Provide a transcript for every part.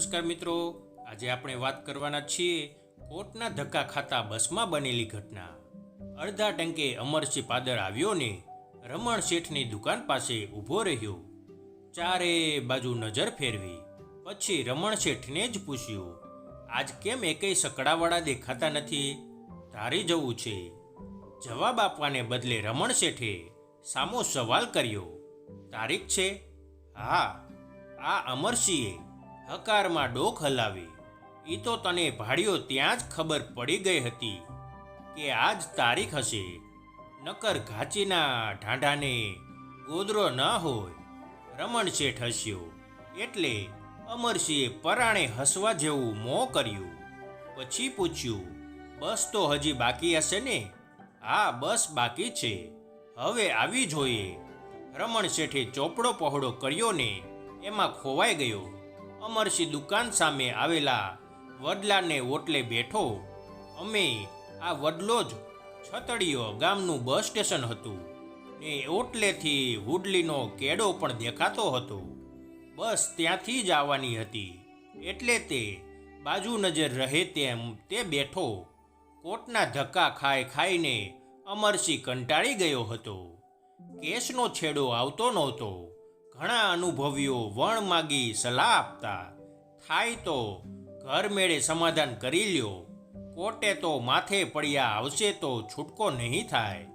નમસ્કાર મિત્રો. આજે આપણે વાત કરવાના છીએ કોર્ટના ધક્કા ખાતા બસમાં બનેલી ઘટના. અડધા ટંકે અમરસિંહ પાદર આવ્યો ને રમણ શેઠની દુકાન પાસે ઊભો રહ્યો. ચારે બાજુ નજર ફેરવી. પછી રમણ શેઠને જ પૂછ્યું, આજ કેમ એકેય સકડાવાળા દેખાતા નથી? ધારી જવું છે. જવાબ આપવાને બદલે રમણ શેઠે સામો સવાલ કર્યો, તારીખ છે? હા, આ અમરસિંહે. હકારમાં ડોક હલાવી. એ તો તને ભાડ્યો ત્યાં જ ખબર પડી ગઈ હતી કે આજ તારીખ હશે. નકર ઘાચીના ઢાંઢાને ગોદરો ન હોય. રમણ શેઠ હસ્યો. એટલે અમરસિંહે પરાણે હસવા જેવું મોં કર્યું. પછી પૂછ્યું, બસ તો હજી બાકી હશે ને? હા, બસ બાકી છે. હવે આવી જોઈએ. રમણ શેઠે ચોપડો પહોળો કર્યો ને એમાં ખોવાઈ ગયો. અમરસિંહ દુકાન સામે આવેલા વડલાને ઓટલે બેઠો. અમે આ વડલો જ છતડીયો ગામનું બસ સ્ટેશન હતું ને ઓટલેથી હુડલીનો કેડો પણ દેખાતો હતો. બસ ત્યાંથી જ આવવાની હતી. એટલે તે બાજુ નજર રહે તેમ તે બેઠો. કોટના ધક્કા ખાઈ ખાઈને અમરસિંહ કંટાળી ગયો હતો. કેસનો છેડો આવતો નહોતો. ઘણા અનુભવીઓ વણ માગી સલાહ આપતા, થાય તો ઘર મેળે સમાધાન કરી લ્યો. કોર્ટે તો માથે પડ્યા આવશે તો છૂટકો નહીં થાય.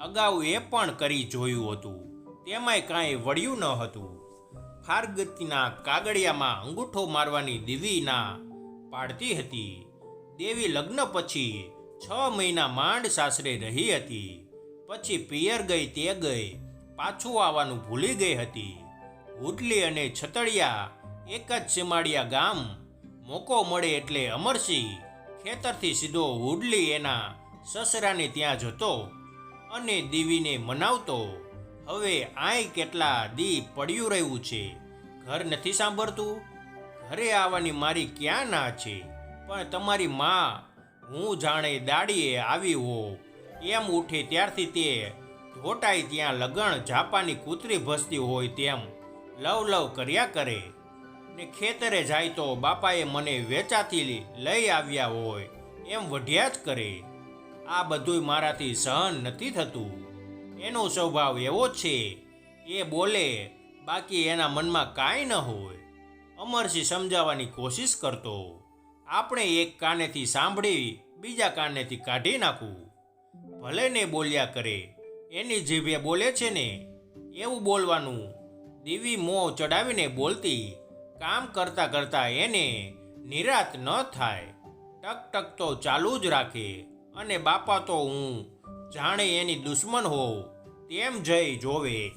અગાઉ એ પણ કરી જોયું હતું. તેમાંય કાંઈ વળ્યું ન હતું. ફારગતીના કાગળિયામાં અંગૂઠો મારવાની દેવી ના પાડતી હતી. દેવી લગ્ન પછી છ મહિના માંડ સાસરે રહી હતી. પછી પિયર ગઈ તે ગઈ. પાછું આવવાનું ભૂલી ગઈ હતી. હુડલી અને છતડિયા એક જ સીમાડિયા ગામ મોકો મળે એટલે અમરસિંહ ખેતરથી સીધો હુડલી એના સસરાને ત્યાં જતો અને દીવીને મનાવતો, હવે આય કેટલા દી પડ્યું રહ્યું છે, ઘર નથી સાંભળતું? ઘરે આવવાની મારી ક્યાં ના છે? પણ તમારી માં હું જાણે દાડીએ આવી હો, એમ ઉઠે ત્યારથી તે ધોટાઈ ત્યાં લગણ જાપાની કૂતરી ભસતી હોય તેમ લવ લવ કર્યા કરે. ને ખેતરે જાય તો બાપાએ મને વેચાથી લઈ આવ્યા હોય એમ વઢ્યા જ કરે. આ બધુંય મારાથી સહન નથી થતું. એનો સ્વભાવ એવો છે. એ બોલે, બાકી એના મનમાં કાંઈ ન હોય. અમરસિંહ સમજાવવાની કોશિશ કરતો. આપણે એક કાનેથી સાંભળી બીજા કાનેથી કાઢી નાખવું ભલે ને બોલ્યા કરે એની જીભે બોલે છે ને, એવું બોલવાનું. દીવી મોં ચડાવીને બોલતી, કામ કરતા કરતા એને નિરાત ન થાય. ટક ટક તો ચાલુ જ રાખે. અને બાપા તો હું જાણે એની દુશ્મન હોઉં, તેમ જઈ જોવે.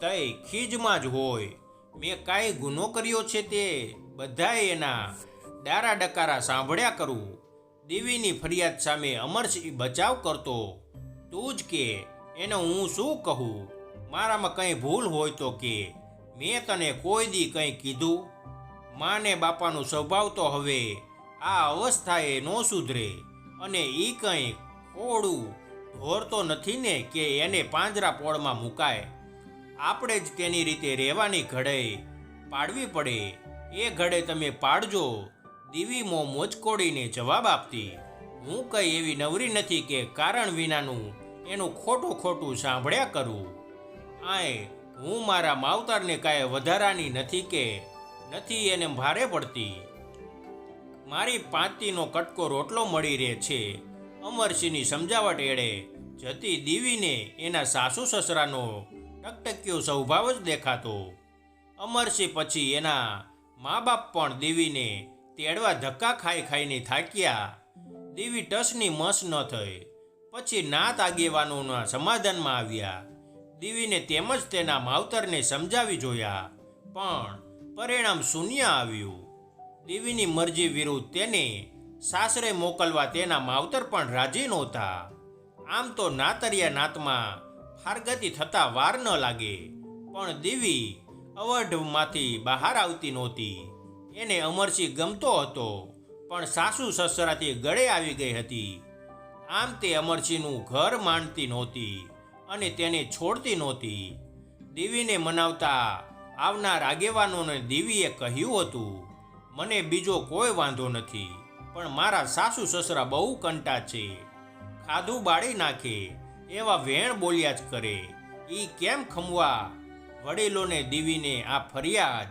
તય ખીજમાં જ હોય. મેં કાંઈ ગુનો કર્યો છે તે બધાએ એના ડારા ડકારા સાંભળ્યા કરું. દેવીની ફરિયાદ સામે અમરસિંહ બચાવ કરતો. તું જ કે એને હું શું કહું? મારામાં કંઈ ભૂલ હોય તો કે. મેં તને કોઈ દી કંઈ કીધું. માને બાપાનો સ્વભાવ તો હવે આ અવસ્થાએ ન સુધરે. અને એ કંઈ ખોડું ઢોરતો નથી ને કે એને પાંજરા પોળમાં મુકાય. આપણે જ તેની રીતે રહેવાની ઘડે પાડવી પડે. એ ઘડે તમે પાડજો. દીવી મો મોચકોડીને જવાબ આપતી. હું કંઈ એવી નવરી નથી કે કારણ વિનાનું એનું ખોટું ખોટું સાંભળ્યા કરું. આય, હું મારા માવતરને કાંઈ વધારાની નથી કે, નથી એને ભારે પડતી. મારી પાંતીનો કટકો રોટલો મળી રહે છે. અમરસિંહની સમજાવટ એળે જતી દીવીને એના સાસુ સસરાનો ટકટક્યો સ્વભાવ જ દેખાતો. અમરસિંહ પછી એના મા બાપ પણ દેવીને તેડવા ધક્કા ખાઈ ખાઈને થાક્યા. દેવી ટસની મસ ન થઈ. પછી નાત આગેવાનોના સમાધાનમાં આવ્યા. દેવીને તેમજ તેના માવતરને સમજાવી જોયા. પણ પરિણામ શૂન્ય આવ્યું. દેવીની મરજી વિરુદ્ધ તેને સાસરે મોકલવા તેના માવતર પણ રાજી નહોતા. આમ તો નાતરિયા નાતમાં ફારગતિ થતા વાર ન લાગે. પણ દેવી અવઢમાંથી બહાર આવતી નહોતી. એને અમરસિંહ ગમતો હતો. પણ સાસુ સસરાથી ગળે આવી ગઈ હતી. આમ તે અમરસિંહનું ઘર માનતી નહોતી અને તેને છોડતી નહોતી. દેવીને મનાવતા આવનાર આગેવાનોને દેવીએ કહ્યું હતું, મને બીજો કોઈ વાંધો નથી, પણ મારા સાસુ સસરા બહુ કંટા છે. ખાધું બાળી નાખે, એવા વેણ બોલ્યા જ કરે. એ કેમ ખમવા? વડીલોને દીવીને આ ફરિયાદ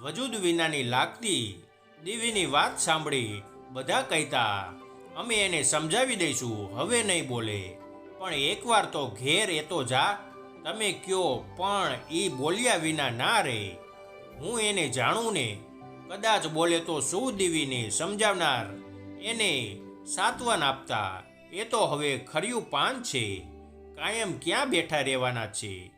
વજૂદ વિનાની લાગતી દીવીની વાત સાંભળી બધા કહેતા અમે એને સમજાવી દઈશું, હવે નહીં બોલે. પણ એકવાર તો ઘેર એ તો જા. તમે કયો, પણ એ બોલ્યા વિના ના રે. હું એને જાણું ને. કદાચ બોલે તો શું દીવીને સમજાવનાર? એને સાત્વન આપતા. એ તો હવે ખર્યું પાન છે. કાયમ ક્યાં બેઠા રહેવાના છે?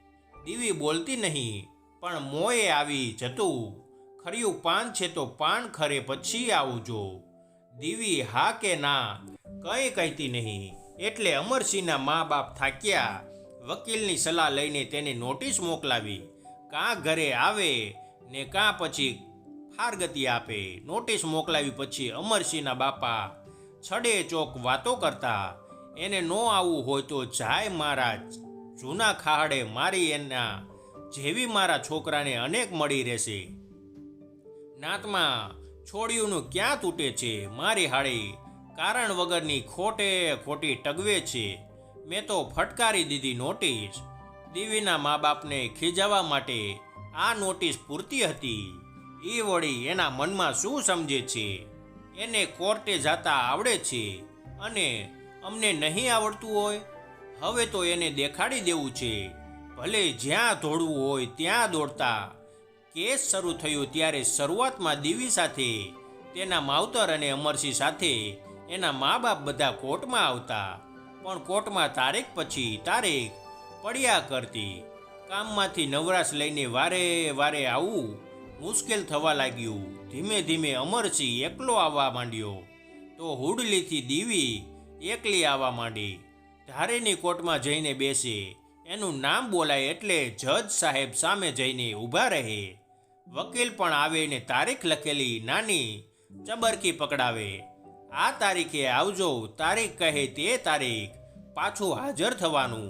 દીવી બોલતી નહીં, પણ મોએ આવી જતું. ખર્યું પાન છે તો પાન ખરે પછી આવજો. દીવી હા કે ના? કંઈ કહેતી નહીં. એટલે અમરસિંહના મા બાપ થાક્યા. વકીલની સલાહ લઈને તેને નોટિસ મોકલાવી. કાં ઘરે આવે ને કાં પછી ફારગતિ આપે. નોટિસ મોકલાવી પછી અમરસિંહના બાપા છડે ચોક વાતો કરતા. એને નો આવવું હોય તો જાય મારા જૂના ખાહડે, મારી એના જેવી મારા છોકરાને અનેક મળી રહેશે. નાતમાં છોડિયુંનું ક્યાં તૂટે છે મારી હાળી? કારણ વગરની ખોટે ખોટી ટગવે છે. મેં તો ફટકારી દીધી નોટિસ. દીવીના મા બાપને ખીજાવવા માટે આ નોટિસ પૂરતી હતી. એ વળી એના મનમાં શું સમજે છે? એને કોર્ટે જતા આવડે છે અને અમને નહીં આવડતું હોય? હવે તો એને દેખાડી દેવું છે. ભલે જ્યાં દોડવું હોય ત્યાં દોડતા કેસ શરૂ થયો ત્યારે શરૂઆતમાં દીવી સાથે, તેના માવતર અને અમરસિંહ સાથે, એના મા બાપ બધા કોર્ટમાં આવતા. પણ કોર્ટમાં તારીખ પછી તારીખ પડ્યા કરતી. કામમાંથી નવરાશ લઈને વારે વારે આવવું મુશ્કેલ થવા લાગ્યું. ધીમે ધીમે અમરસિંહ એકલો આવવા માંડ્યો. તો હુડલીથી દીવી એકલી આવવા માંડી. ધારેની કોર્ટમાં જઈને બેસે. એનું નામ બોલાય એટલે જજ સાહેબ સામે જઈને ઊભા રહે. વકીલ પણ આવે ને તારીખ લખેલી નાની ચબરકી પકડાવે. આ તારીખે આવજો, તારીખ કહે તે તારીખ, પાછું હાજર થવાનું.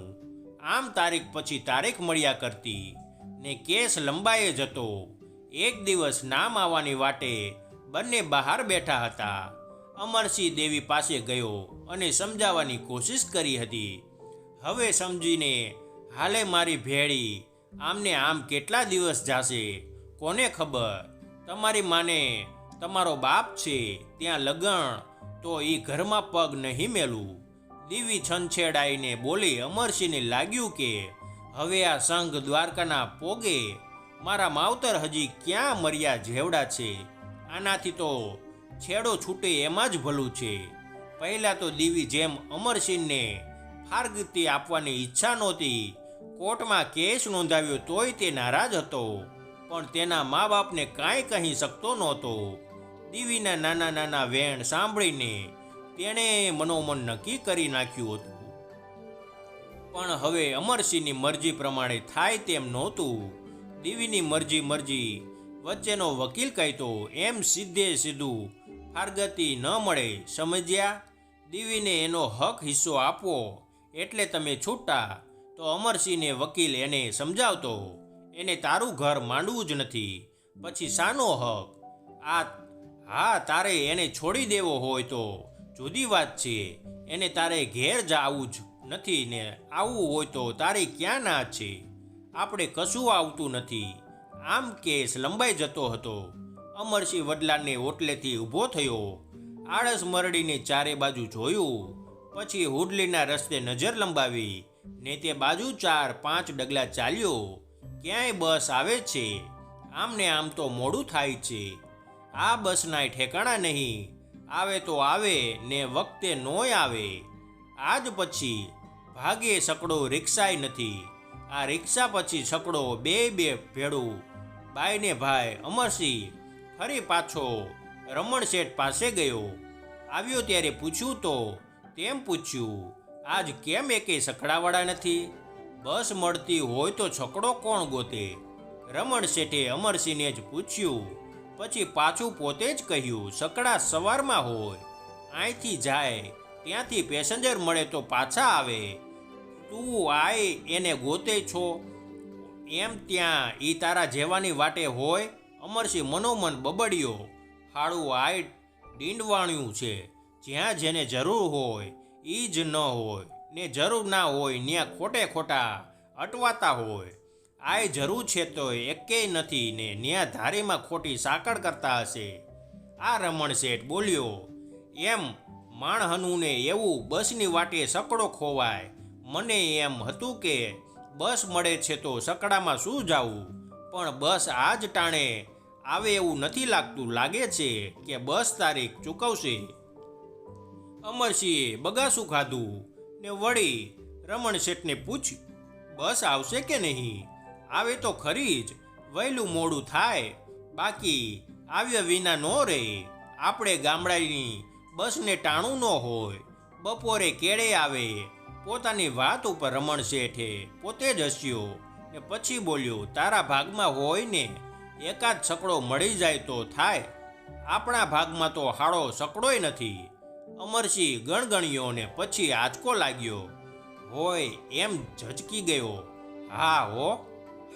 આમ તારીખ પછી તારીખ મળ્યા કરતી ને કેસ લંબાએ જતો. એક દિવસ નામ આવવાની વાટે બંને બહાર બેઠા હતા. અમરસિંહ દેવી પાસે ગયો અને સમજાવવાની કોશિશ કરી હતી. હવે સમજીને, હાલે મારી ભેળી, આમને આમ કેટલા દિવસ જાશે? કોને ખબર? તમારી માને તમારો બાપ છે, ત્યાં લગણ, તો એ ઘરમાં પગ નહીં મેલું. દીવી છંછેડાઈને બોલી અમરસિંહને લાગ્યું કે, હવે આ સંઘ દ્વારકાના પોગે. મારા માવતર હજી ક્યાં મર્યા જેવડા છે? આનાથી તો છેડો છૂટે એમાં જ ભલું છે. પહેલાં તો દીવી જેમ અમરસિંહને ફારગતી આપવાની ઈચ્છા નહોતી. કોર્ટમાં કેસ નોંધાવ્યો તોય તે નારાજ હતો. પણ તેના મા બાપને કાંઈ કહી શકતો નહોતો. દીવીના નાના નાના વેણ સાંભળીને તેણે મનોમન નક્કી કરી નાખ્યું હતું. પણ હવે અમરસિંહની મરજી પ્રમાણે થાય તેમ નહોતું. દીવીની મરજી મરજી વચ્ચેનો વકીલ કહેતો, એમ સીધે સીધું ફારગતી ન મળે, સમજ્યા? દીવીને એનો હક હિસ્સો આપવો. એટલે તમે છૂટા. તો અમરસિંહને વકીલ એને સમજાવતો એને તારું ઘર માંડવું જ નથી. પછી શાનો હક? આ, હા, તારે એને છોડી દેવો હોય તો. જુદી વાત છે. એને તારે ઘેર જવું જ નથી ને આવવું હોય તો તારે ક્યાં ના છે? આપણે કશું આવતું નથી. આમ કેસ લંબાઈ જતો હતો. અમરસિંહ વડલાને ઓટલેથી ઊભો થયો. આળસ મરડીને ચારે બાજુ જોયું. પછી હુડલીના રસ્તે નજર લંબાવી ને તે બાજુ ચાર પાંચ ડગલા ચાલ્યો. ક્યાંય બસ આવે છે? આમને આમ તો મોડું થાય છે. આ બસના ઠેકાણા નહીં. આવે તો આવે ને વખતે નોય આવે. આજ પછી ભાગે સકડો રિક્ષાય નથી. આ રિક્ષા પછી સકડો બે બે ભેડું. બાઈને ભાઈ અમરસિંહ ફરી પાછો રમણ શેઠ પાસે ગયો. આવ્યો ત્યારે પૂછ્યું તો, તેમ પૂછ્યું, આજ કેમ એકે સકડાવાળા નથી? બસ મળતી હોય તો છકડો કોણ ગોતે? રમણ શેઠે અમરસિંહને જ પૂછ્યું. પછી પાછું પોતે જ કહ્યું સકડા સવારમાં હોય. અહીંથી જાય. ત્યાંથી પેસેન્જર મળે તો પાછા આવે. તું આય, એને ગોતે છો. એમ ત્યાં એ તારા જેવાની વાટે હોય. અમરસિંહ મનોમન બબડ્યો. હાડું આય, ડીંડવાણ્યું છે. જ્યાં જેને જરૂર હોય એ જ ન હોય. ને જરૂર ના હોય ત્યાં ખોટે ખોટા અટવાતા હોય. આય જરૂર છે તો એકેય નથી ને ન્યા ધારીમાં ખોટી સાકળ કરતા હશે. આ રમણ શેઠ બોલ્યો, એમ માણહનુને એવું બસની વાટે સકડો ખોવાય. મને એમ હતું કે બસ મળે છે તો સકડામાં શું જાવું? પણ બસ આ જ ટાણે આવે એવું નથી લાગતું. લાગે છે કે બસ તારીખ ચૂકવશે. અમરસિંહે બગાસું ખાધું. ને વળી રમણ શેઠને પૂછ્યું, બસ આવશે કે નહીં? આવે તો ખરી જ, વહેલું મોડું થાય. બાકી આવ્યા વિના ન રહે આપણે ગામડાની બસને ટાણું ન હોય. બપોરે કેળે આવે. પોતાની વાત ઉપર રમણ શેઠે પોતે જ હસ્યો ને પછી બોલ્યો, તારા ભાગમાં હોય ને, એકાદ સકડો મળી જાય તો થાય. આપણા ભાગમાં તો હાળો સકડોય નથી. અમરસિંહ ગણગણ્યો ને પછી આંચકો લાગ્યો. હોય એમ ઝચકી ગયો. હા હો,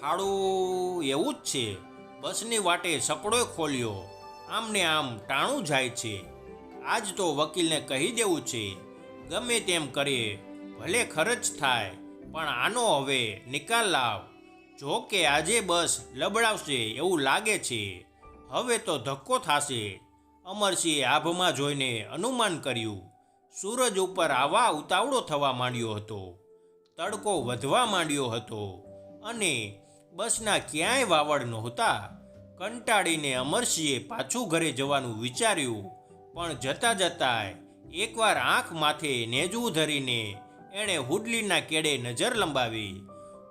હાડું એવું જ છે. બસની વાટે સકડોય ખોલ્યો. આમને આમ ટાણું જાય છે. આજ તો વકીલને કહી દેવું છે. ગમે તેમ કરે, ભલે ખર્ચ થાય, પણ આનો હવે નિકાલ લાવ. જો કે આજે બસ લબડાવશે એવું લાગે છે. હવે તો ધક્કો થાશે. અમરસિંહે આભમાં જોઈને અનુમાન કર્યું, સૂરજ ઉપર આવા ઉતાવળો થવા માંડ્યો હતો, તડકો વધવા માંડ્યો હતો અને બસના ક્યાંય વાવડ નહોતા. કંટાળીને અમરસિંહે પાછું ઘરે જવાનું વિચાર્યું, પણ જતા જતાંય એકવાર આંખ માથે નેજવું ધરીને એણે હુડલીના કેડે નજર લંબાવી.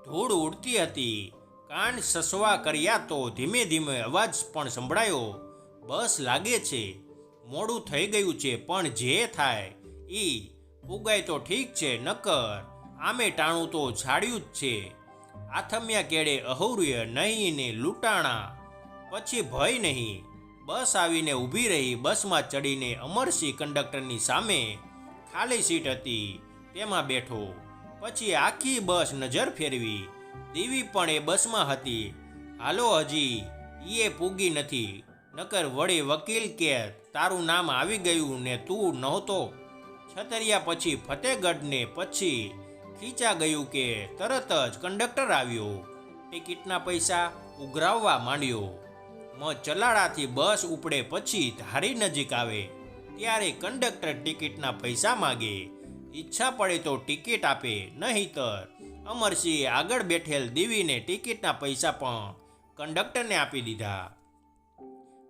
ધૂળ ઉડતી હતી, કાન સસવા કર્યા તો ધીમે ધીમે અવાજ પણ સંભળાયો બસ લાગે છે. મોડું થઈ ગયું છે, પણ જે થાય, ઈ ઉગાય તો ઠીક છે, નકર આમે ટાણું તો છાડ્યું જ છે. આથમ્યા કેડે અહૌર્ય, નહીં ને લૂંટાણા. પછી ભય નહીં. બસ આવીને ઊભી રહી, બસમાં ચડીને અમરસિંહ કંડક્ટરની સામે ખાલી સીટ હતી, તેમાં બેઠો. પછી આખી બસ નજર ફેરવી. દેવી પણ એ બસમાં હતી. હાલો હજી એ પૂગી નથી. નકર વળી વકીલ કે તારું નામ આવી ગયું ને તું નહોતો. છતરિયા પછી ફતેગઢને પછી ખીચા ગયું કે તરત જ કંડક્ટર આવ્યો. ટિકિટના પૈસા ઉઘરાવવા માંડ્યો. મ ચલાડાથી બસ ઉપડે પછી ધારી નજીક આવે. ત્યારે કંડક્ટર ટિકિટના પૈસા માગે. ઈચ્છા પડે તો ટિકિટ આપે, નહીતર અમરસિંહે આગળ બેઠેલ દીવીને ટિકિટના પૈસા પણ કંડક્ટરને આપી દીધા.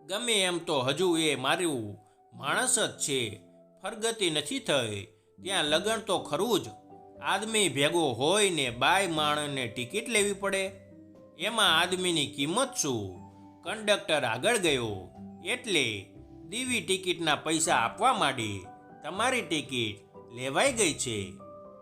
ગમે એમ તો હજુ એ મારું માણસ જ છે. ફરગતિ નથી થઈ. ત્યાં લગન તો ખરું જ. આદમી ભેગો હોય ને બાય માણસને ટિકિટ લેવી પડે. એમાં આદમીની કિંમત શું? કંડક્ટર આગળ ગયો. એટલે દીવી ટિકિટના પૈસા આપવા માંડી. તમારી ટિકિટ લેવાઈ ગઈ છે.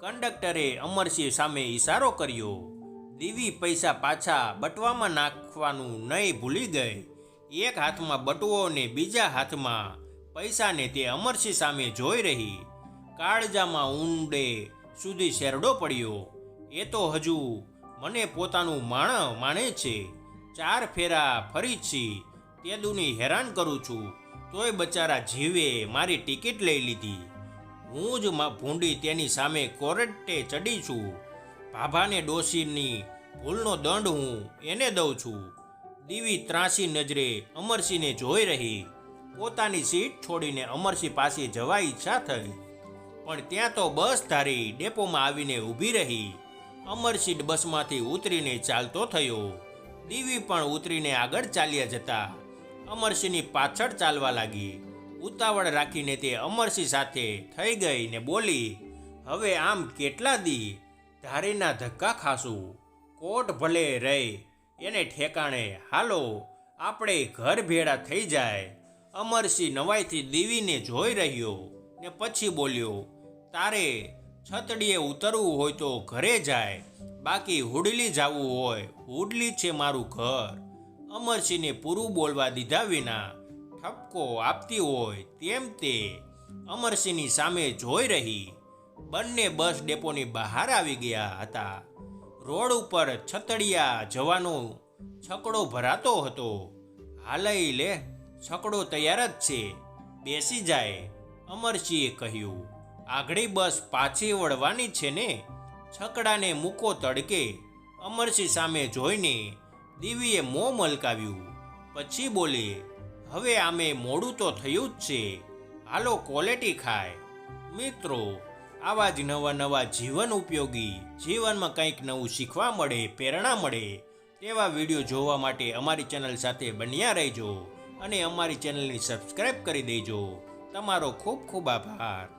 કંડક્ટરે અમરસિંહ સામે ઈશારો કર્યો. દીવી પૈસા પાછા બટવામાં નાખવાનું નહીં ભૂલી ગઈ. એક હાથમાં બટુઓ ને બીજા હાથમાં પૈસાને તે અમરસિંહ સામે જોઈ રહી. કાળજામાં ઊંડે સુધી શેરડો પડ્યો. એ તો હજુ મને પોતાનું માણ માણે છે. ચાર ફેરા ફરી છી. તે દુની હેરાન કરું છું. તોય બચારા જીવે મારી ટિકિટ લઈ લીધી. હું જ ભૂંડી તેની સામે કોરટે ચડી છું. ભાભાને ડોસીની ભૂલનો દંડ હું એને દઉં છું. દીવી ત્રાસી નજરે અમરસિંહને જોઈ રહી. પોતાની સીટ છોડીને અમરસિંહ પાસે જવા ઈચ્છા થઈ. પણ ત્યાં તો બસ ધારી ડેપોમાં આવીને ઊભી રહી. અમરસિંહ બસમાંથી ઉતરીને ચાલતો થયો. દીવી પણ ઉતરીને આગળ ચાલ્યા જતા. અમરસિંહની પાછળ ચાલવા લાગી. ઉતાવળ રાખીને તે અમરસિંહ સાથે થઈ ગઈ ને બોલી, હવે આમ કેટલા દી? ધારીના ધક્કા ખાશું. કોટ ભલે રહે. એને ઠેકાણે, હાલો, આપણે ઘર ભેળા થઈ જાય. અમરસિંહ નવાઈથી દીવીને જોઈ રહ્યો ને પછી બોલ્યો, તારે છતડીએ ઉતરવું હોય તો ઘરે જાય, બાકી હુડલી જવું હોય, હુડલી છે મારું ઘર. અમરસિંહને પૂરું બોલવા દીધા વિના ઠપકો આપતી હોય તેમ તે અમરસિંહની સામે જોઈ રહી. બંને બસ ડેપોની બહાર આવી ગયા હતા. રોડ ઉપર છતડિયા જવાનો છકડો ભરાતો હતો. હાલઈ લે. છકડો તૈયાર જ છે. બેસી જાય, અમરસિંહે કહ્યું. આગળી બસ પાછી વળવાની છે ને. છકડાને મૂકો તડકે. અમરસિંહ સામે જોઈને દીવીએ મોં મલકાવ્યું. પછી બોલે, હવે આમે મોડું તો થયું જ છે. હાલો, ક્વોલિટી ખાય. મિત્રો આવા જ નવા નવા જીવન ઉપયોગી જીવનમાં કંઈક નવું શીખવા મળે, પ્રેરણા મળે, તેવા વીડિયો જોવા માટે અમારી ચેનલ સાથે બન્યા રહેજો અને અમારી ચેનલની સબસ્ક્રાઈબ કરી દેજો. તમારો ખૂબ ખૂબ આભાર.